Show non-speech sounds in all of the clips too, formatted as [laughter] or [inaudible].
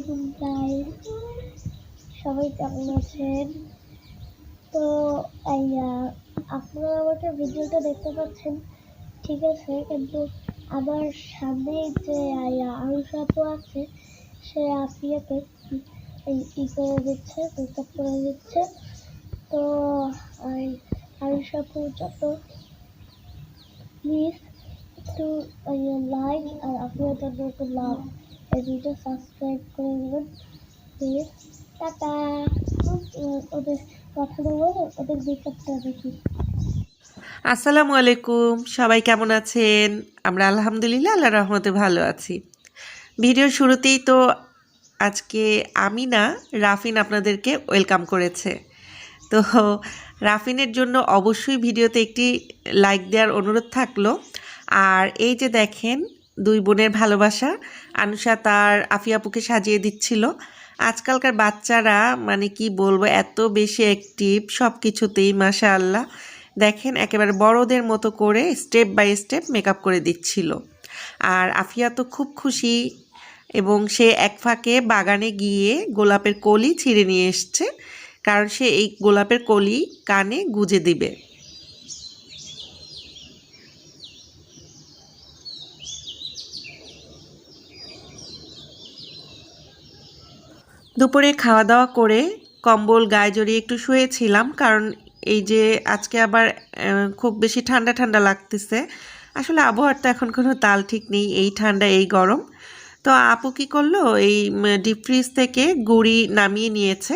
আলাইকুম গাইস সবাই কেমন আছেন? তো আপনারা আমাকে ভিডিওটা দেখতে পাচ্ছেন, ঠিক আছে, কিন্তু আমার সামনে যে আরুষা তো আছে, সে আসিয়াকে ই করে দিচ্ছে, মেকআপ করে দিচ্ছে। তো আরুষা যত প্লিজ একটু লাইক আর আপনার একটু লাভ এই ভিডিও সাবস্ক্রাইব করে দেবেন আসসালামু আলাইকুম, সবাই কেমন আছেন? আমরা আলহামদুলিল্লাহ আল্লাহ রহমতে ভালো আছি। ভিডিওর শুরুতেই তো আজকে আমি না রাফিন আপনাদেরকে ওয়েলকাম করেছে। তো রাফিনের জন্য অবশ্যই ভিডিওতে একটি লাইক দেওয়ার অনুরোধ থাকল। আর এই যে দেখেন দুই বোনের ভালোবাসা। আনুষা তার আফিয়াপুকে সাজিয়ে দিচ্ছিল। আজকালকার বাচ্চারা মানে কি বলব, এত বেশি অ্যাক্টিভ সব কিছুতেই মাশা আল্লাহ দেখেন, একেবারে বড়দের মতো করে স্টেপ বাই স্টেপ মেকআপ করে দিচ্ছিল। আর আফিয়া তো খুব খুশি এবং সে এক ফাঁকে বাগানে গিয়ে গোলাপের কলি ছিঁড়ে নিয়ে এসছে। কারণ সে এই গোলাপের কলি কানে গুজে দিবে। দুপুরে খাওয়া দাওয়া করে কম্বল গায়ে জড়িয়ে একটু শুয়েছিলাম, কারণ এই যে আজকে আবার খুব বেশি ঠান্ডা ঠান্ডা লাগতেছে। আসলে আবহাওয়ার তো এখন কোনো তাল ঠিক নেই, এই ঠান্ডা, এই গরম। তো আপু কী করল? এই ডিপ ফ্রিজ থেকে গুড়ি নামিয়ে নিয়েছে।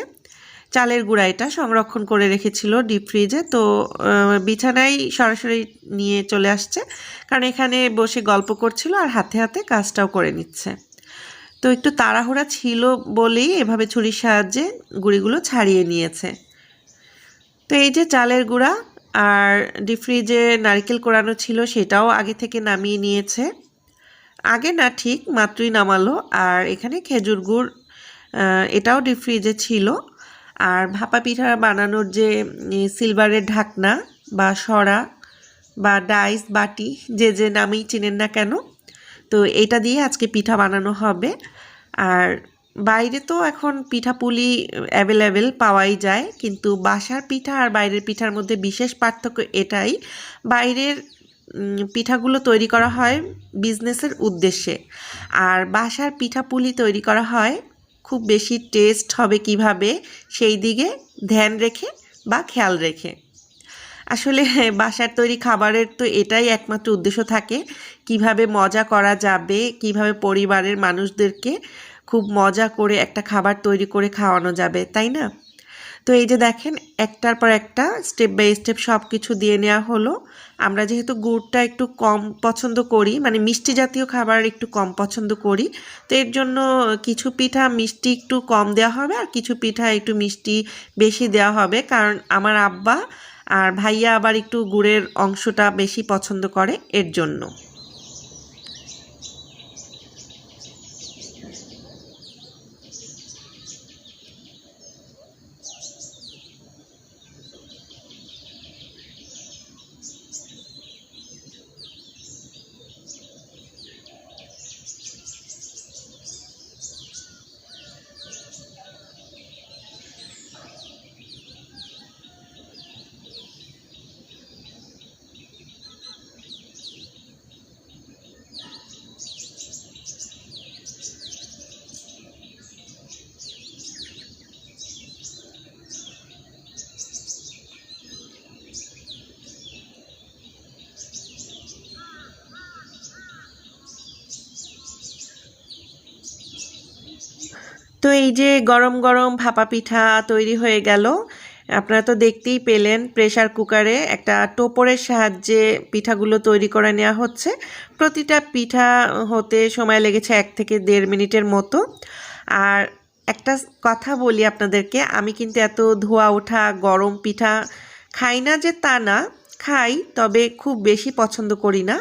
চালের গুঁড়া এটা সংরক্ষণ করে রেখেছিল ডিপ ফ্রিজে। তো বিছানায় সরাসরি নিয়ে চলে আসছে, কারণ এখানে বসে গল্প করছিল আর হাতে হাতে কাজটাও করে নিচ্ছে। তো একটু তাড়াহুড়া ছিল বলেই এভাবে ছুরির সাহায্যে গুঁড়িগুলো ছাড়িয়ে নিয়েছে। তো এই যে চালের গুঁড়া আর ডিপ ফ্রিজে নারকেল কোরানো ছিল সেটাও আগে থেকে নামিয়ে নিয়েছে। আগে না ঠিক, মাত্রই নামালো আর এখানে খেজুর গুড় এটাও ডিপ ফ্রিজে ছিল। আর ভাপা পিঠা বানানোর যে সিলভারের ঢাকনা বা সরা বা ডাইস বাটি, যে যে নামেই চিনেন না কেন, তো এটা দিয়ে আজকে পিঠা বানানো হবে। আর বাইরে তো এখন পিঠাপুলি অ্যাভেলেবেল পাওয়াই যায়, কিন্তু বাসার পিঠা আর বাইরের পিঠার মধ্যে বিশেষ পার্থক্য এটাই, বাইরের পিঠাগুলো তৈরি করা হয় বিজনেসের উদ্দেশ্যে, আর বাসার পিঠাপুলি তৈরি করা হয় খুব বেশি টেস্ট হবে কীভাবে, সেই দিকে ধ্যান রেখে বা খেয়াল রেখে। আসলে [laughs] বাসার তৈরি খাবারের তো এটাই একমাত্র উদ্দেশ্য থাকে। কীভাবে মজা করা যাবে, কীভাবে পরিবারের মানুষদেরকে খুব মজা করে একটা খাবার তৈরি করে খাওয়ানো যাবে, তাই না? তো এই যে দেখেন, একটার পর একটা স্টেপ বাই স্টেপ সব কিছু দিয়ে নেওয়া হলো। আমরা যেহেতু গুড়টা একটু কম পছন্দ করি মানে মিষ্টি জাতীয় খাবার একটু কম পছন্দ করি, তো এর জন্য কিছু পিঠা মিষ্টি একটু কম দেওয়া হবে আর কিছু পিঠা একটু মিষ্টি বেশি দেওয়া হবে। কারণ আমার আব্বা আর ভাইয়া আবার একটু গুড়ের অংশটা বেশি পছন্দ করে এর জন্য। তো এই যে গরম গরম ভাপা পিঠা তৈরি হয়ে গেল। আপনারা তো দেখতেই পেলেন প্রেসার কুকারে একটা টোপরের সাহায্যে পিঠাগুলো তৈরি করে নেওয়া হচ্ছে। প্রতিটা পিঠা হতে সময় লেগেছে এক থেকে দেড় মিনিটের মতো। আর একটা কথা বলি আপনাদেরকে, আমি কিন্তু এত ধোয়া ওঠা গরম পিঠা খাই না যে তা না, খাই, তবে খুব বেশি পছন্দ করি না।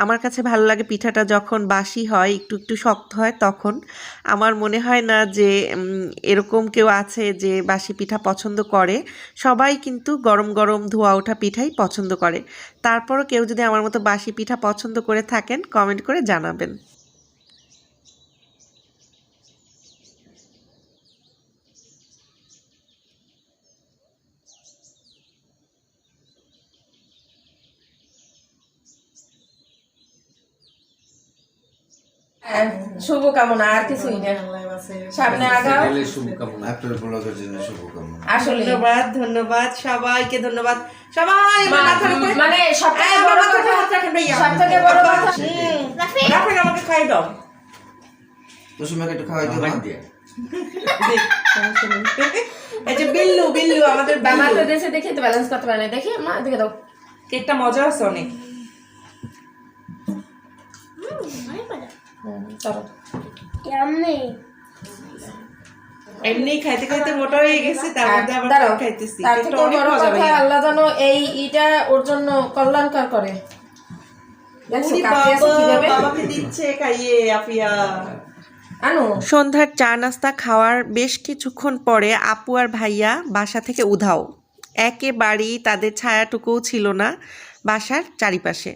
আমার কাছে ভালো লাগে পিঠাটা যখন বাসি হয়, একটু একটু শক্ত হয়, তখন। আমার মনে হয় না যে এরকম কেউ আছে যে বাসি পিঠা পছন্দ করে। সবাই কিন্তু গরম গরম ধোয়া ওঠা পিঠাই পছন্দ করে। তারপরও কেউ যদি আমার মতো বাসি পিঠা পছন্দ করে থাকেন কমেন্ট করে জানাবেন। শুভকামনা আর কিছুই না। সামনে আগাও। শুভকামনা। আপনার ব্লগের জন্য শুভকামনা। আসলে ধন্যবাদ ধন্যবাদ সবাইকে ধন্যবাদ। সবাই আমার মাথার উপরে মানে আমার বড় কথা হাত রাখেন ভাইয়া। সব বড় কথা আমাকে খাই দাও। কুসুমাকে একটু খাওয়াই দিও আমার। এই যে বিল্লু বিল্লু আমাদের বামাতে বিল্লু। দেশে দেখি তো ব্যালেন্স করতে পারে না। দেখি মা দেখে দাও। কেকটা মজা আছে অনেক। হুম, চলো এমনি। খাইতে খাইতে মোটা হয়ে গেছে তার মধ্যে আবার খাইতেছি। তার থেকে বড় কথা আল্লাহ যেন এই ইটা ওর জন্য কল্যাণকর করে। দেখছ উনি কাকে আছে বাবা, কীভাবে? বাবাকে দিচ্ছে খাইয়ে আফিয়া। আনু। সন্ধ্যার চা নাস্তা খাওয়ার বেশ কিছুক্ষণ পরে আপু আর ভাইয়া বাসা থেকে উধাও। একেবারেই তাদের ছায়াটুকুও ছিল না বাসার চারিপাশে।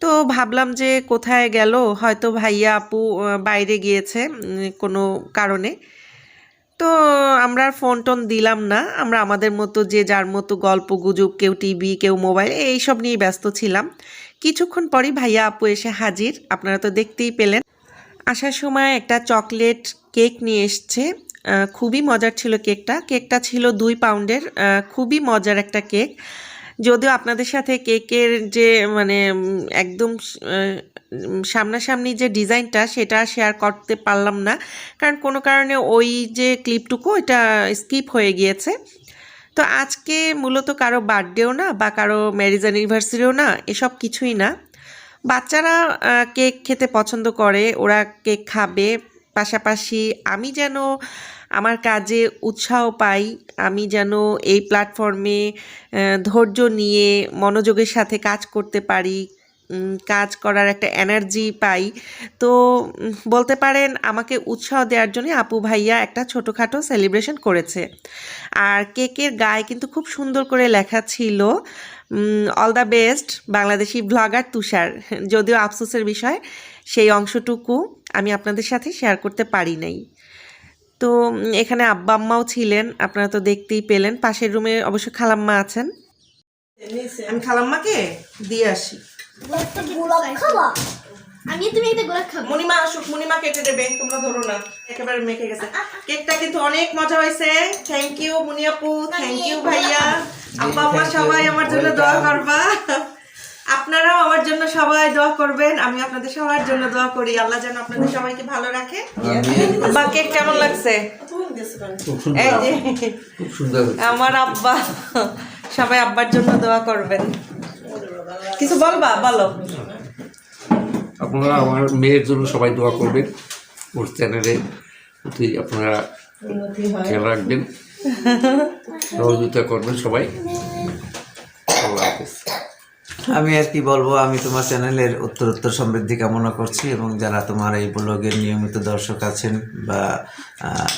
তো ভাবলাম যে কোথায় গেল? হয়তো ভাইয়া আপু বাইরে গিয়েছে কোনো কারণে। তো আমরা আর ফোন টোন দিলাম না। আমরা আমাদের মতো যে যার মতো গল্প, গুজব, কেউ টিভি, কেউ মোবাইল এইসব নিয়ে ব্যস্ত ছিলাম। কিছুক্ষণ পরই ভাইয়া আপু এসে হাজির। আপনারা তো দেখতেই পেলেন। আসার সময় একটা চকলেট কেক নিয়ে এসছে। খুবই মজার ছিল কেকটা। কেকটা ছিল দুই পাউন্ডের খুবই মজার একটা কেক। যদিও আপনাদের সাথে কেকের যে মানে একদম সামনাসামনি যে ডিজাইনটা সেটা শেয়ার করতে পারলাম না। কারণ কোনো কারণে ওই যে ক্লিপটুকু এটা স্কিপ হয়ে গিয়েছে। তো আজকে মূলত কারও বার্থডেও না বা কারও ম্যারেজ অ্যানিভার্সারিও না, এসব কিছুই না। বাচ্চারা কেক খেতে পছন্দ করে, ওরা কেক খাবে। পাশাপাশি আমি যেন আমার কাজে উৎসাহ পাই। আমি যেন এই প্ল্যাটফর্মে ধৈর্য নিয়ে মনোযোগের সাথে কাজ করতে পারি কাজ করার একটা এনার্জি পাই। তো বলতে পারেন আমাকে উৎসাহ দেওয়ার জন্য আপু ভাইয়া একটা ছোটোখাটো সেলিব্রেশন করেছে। আর কেকের গায়ে কিন্তু খুব সুন্দর করে লেখা ছিল all the best Bangladeshi blogger Tushar. যদিও আফসোসের বিষয়, সেই অংশটুকু আমি আপনাদের সাথে শেয়ার করতে পারি নাই। তো এখানে আব্বা আম্মাও ছিলেন আপনারা তো দেখতেই পেলেন। পাশের রুমে অবশ্য খালাম্মা আছেন। আমি খালাম্মাকে দিয়ে আসি। একটা গোলাপ খাবা আমি তুমি একটা গোলাপ খাব। মনিমা আসুক মনিমা কেটে দেবে তোমরা ধরো না একেবারে মেখে গেছে। কেকটা কিন্তু অনেক মজা হয়েছে। থ্যাংক ইউ মুনিয়াপু থ্যাংক ইউ ভাইয়া। আব্বা আম্মা সবাই আমার জন্য দোয়া করবা। আপনারাও আমার জন্য সবাই দোয়া করবেন আমি আপনাদের সবার জন্য দোয়া করি। আল্লাহ যেন আপনাদের সবাইকে ভালো রাখে। আব্বা কেক কেমন লাগছে? এই যে। আমার আব্বা সবাই আব্বার জন্য দোয়া করবেন। কিছু বলবা? বলো। আপনারা আমার মেয়ের জন্য সবাই দোয়া করবেন। ওর চ্যানেলে প্রতি আপনারা খেয়াল রাখবেন। সহযোগিতা করবেন সবাই। আল্লাহ হাফেজ। আমি আর কি বলব, আমি তোমার চ্যানেলের উত্তর উত্তর সমৃদ্ধি কামনা করছি এবং যারা তোমার এই ব্লগের নিয়মিত দর্শক আছেন বা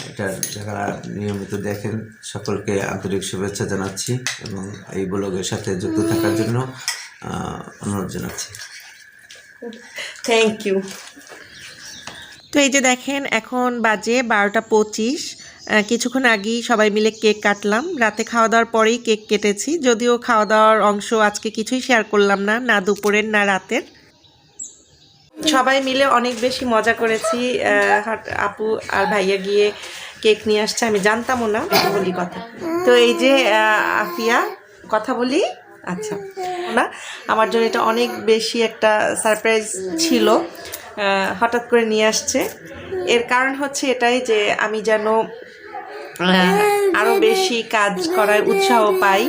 এটা যারা নিয়মিত দেখেন, সকলকে আন্তরিক শুভেচ্ছা জানাচ্ছি এবং এই ব্লগের সাথে যুক্ত থাকার জন্য অনুরোধ জানাচ্ছি। থ্যাংক ইউ তো এই যে দেখেন, এখন বাজে বারোটা পঁচিশ। কিছুক্ষণ আগেই সবাই মিলে কেক কাটলাম। রাতে খাওয়া দাওয়ার পরেই কেক কেটেছি। যদিও খাওয়া দাওয়ার অংশ আজকে কিছুই শেয়ার করলাম না না দুপুরের, না রাতের। সবাই মিলে অনেক বেশি মজা করেছি। আপু আর ভাইয়া গিয়ে কেক নিয়ে আসছে, আমি জানতামও না বলি কথা। তো এই যে আফিয়া, কথা বলি? আচ্ছা না? আমার জন্য এটা অনেক বেশি একটা সারপ্রাইজ ছিল। হঠাৎ করে নিয়ে আসছে। এর কারণ হচ্ছে এটাই যে, আমি যেন আহ, আরও বেশি কাজ করার উৎসাহ পাই।